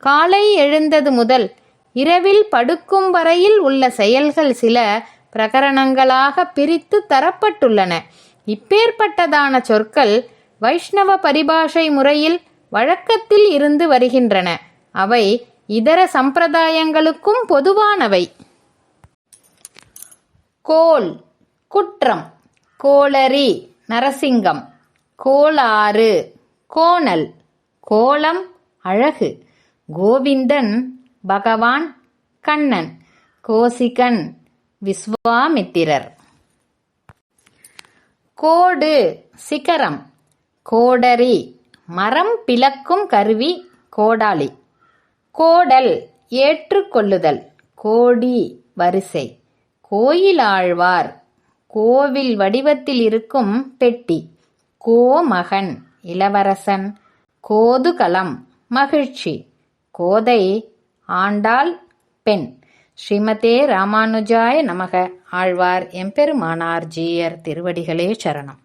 காலை எழுந்தது முதல் இரவில் படுக்கும் வரையில் உள்ள செயல்கள் சில பிரகரணங்களாக பிரித்து தரப்பட்டுள்ளன. இப்பேற்பட்டதான சொற்கள் வைஷ்ணவ பரிபாஷை முறையில் வழக்கத்தில் இருந்து வருகின்றன. அவை இதர சம்பிரதாயங்களுக்கும் பொதுவானவை. கோல் குற்றம் கோளரி நரசிங்கம் கோளாறு கோணல் கோலம் அழகு. கோவிந்தன் பகவான் கண்ணன் கோசிகன் விஸ்வாமித்திரர். கோடு சிகரம் கோடரி மரம் பிளக்கும் கருவி கோடாலி. கோடல் ஏற்றுக்கொள்ளுதல் கோடி வரிசை. கோயிலாழ்வார் கோவில் வடிவத்தில் இருக்கும் பெட்டி. கோமகன் இளவரசன். கோதுகலம் மகிழ்ச்சி. கோதை ஆண்டாள் பெண். ஸ்ரீமதே ராமானுஜாய நமக. ஆழ்வார் எம்பெருமானார் ஜீயர் திருவடிகளே சரணம்.